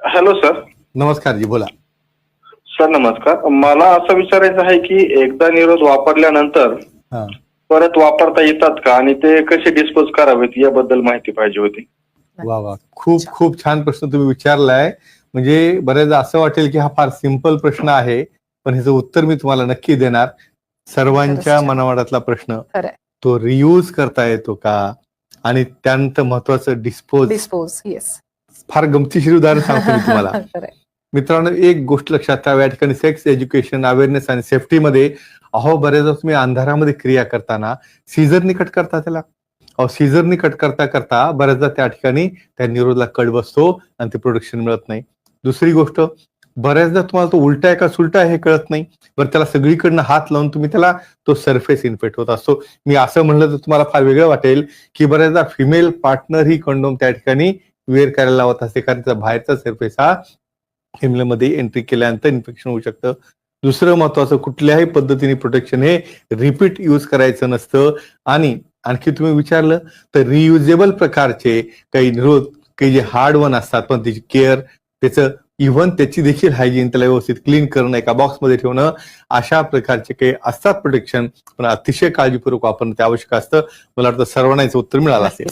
Hello sir नमस्कार जी बोला. Sir नमस्कार. मला असं विचारायचं आहे की एकदा निरोध वापरल्यानंतर हा. परत वापरता येतात का? आणि ते कसे डिस्पोज करावेत? याबद्दल माहिती पाहिजे होती. वा वा. खूप खूप छान प्रश्न तुम्ही विचारलाय. म्हणजे बरेचदा असं वाटेल की हा फार सिंपल प्रश्न आहे पण ह्याचं उत्तर मी तुम्हाला नक्की देणार. सर्वांच्या खरंच. मनावाडातला प्रश्न खरंय. तो रियूज करता येतो का? आणि त्यानंतर महत्वाचं डिस्पोज डिस्पोज येस फार गमतीशीर उदाहरण सांगतो मी तुम्हाला. मित्रांनो एक गोष्ट लक्षात ठेवा या ठिकाणी सेक्स एज्युकेशन अवेअरनेस आणि सेफ्टीमध्ये अहो बरेचदा तुम्ही अंधारामध्ये क्रिया करताना सीझरनी कट करता त्याला. अहो सीझरनी कट करता करता बऱ्याचदा त्या ठिकाणी त्या निरोधला कड बसतो आणि ते प्रोडक्शन मिळत नाही. दुसरी गोष्ट बऱ्याचदा तुम्हाला तो उलटा आहे का सुलटा आहे हे कळत नाही. बरं त्याला सगळीकडनं हात लावून तुम्ही त्याला तो सरफेस इन्फेक्ट होत असतो. मी असं म्हणलं तर तुम्हाला फार वेगळं वाटेल की बऱ्याचदा फिमेल पार्टनर ही कंडोम त्या ठिकाणी वेअर करायला लावत असते. कारण त्याचा बाहेरचा सरफेस हा हिमल्यामध्ये एंट्री केल्यानंतर इन्फेक्शन होऊ शकतं. दुसरं महत्वाचं कुठल्याही पद्धतीने प्रोटेक्शन हे रिपीट यूज करायचं नसतं. आणि आणखी तुम्ही विचारलं तर रियुजेबल प्रकारचे काही निरोध काही जे हार्ड वन असतात पण त्याची केअर त्याचं इव्हन त्याची देखील हायजीन त्याला व्यवस्थित क्लीन करणं एका बॉक्समध्ये ठेवणं अशा प्रकारचे काही असतात प्रोटेक्शन पण अतिशय काळजीपूर्वक वापरणं ते आवश्यक असतं. मला वाटतं सर्वांना याचं उत्तर मिळालं असेल.